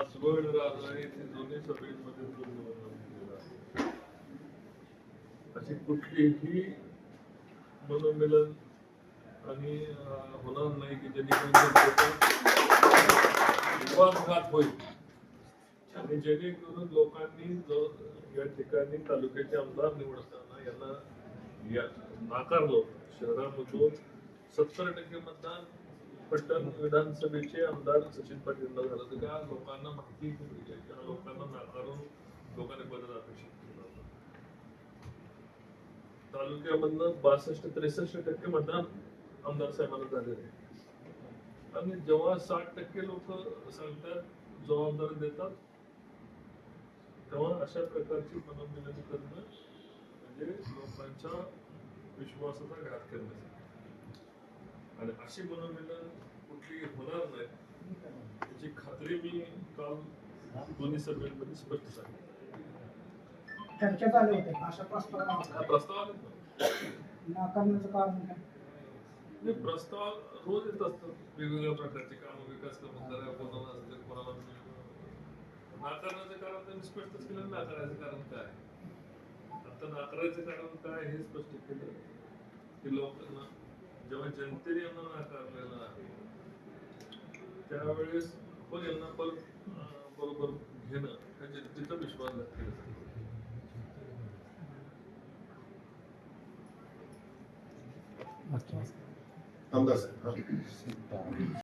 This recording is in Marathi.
सुवर्ण अशी कुठलीही मनोमिलन आणि होणार नाही की जेणेकरून होईल. आणि जेणेकरून लोकांनी जो या ठिकाणी तालुक्याचे आमदार निवडताना यांना या नाकारलो शहरामधून सत्तर टक्के मतदान पट्टण विधानसभेचे आमदार सचिन पाटील झालं तर त्या लोकांना माहिती होती त्या लोकांना नाकारून लोकांनी बदल अपेक्षित केला होता. तालुक्यामधनं बासष्ट त्रेसष्ट टक्के मतदान आमदार साहेबांना झालेलं आहे. आणि जेव्हा साठ टक्के लोक सांगतात जबाबदारी देतात तेव्हा अशा प्रकारची मनोमिलन करणं म्हणजे लोकांच्या विश्वासाचा घात करण्यासाठी. आणि अशी मनोमिलन कुठली होणार नाही याची खात्री मी काल दोन्ही सभेमध्ये स्पष्ट सांगितलं चर्चा चालू होते. अशा प्रस्ताव प्रस्ताव आले ना. नाकारण्याचं कारण काय? प्रस्ताव रोज येत असतात. वेगवेगळ्या प्रकारचे काम विकास कामं कोणाला असेल कोणाला नाकारण्याचं कारण त्यांनी स्पष्टच केलं. नाकारायचं कारण काय? आता नाकारायचं कारण काय हे स्पष्ट केलं? की लोकांना जेव्हा जनतेने यांना नाकारलेलं आहे त्यावेळेस पण यांना पण बरोबर घेणं ह्या जनतेचा विश्वास दाखवला आमदार साहेब हा.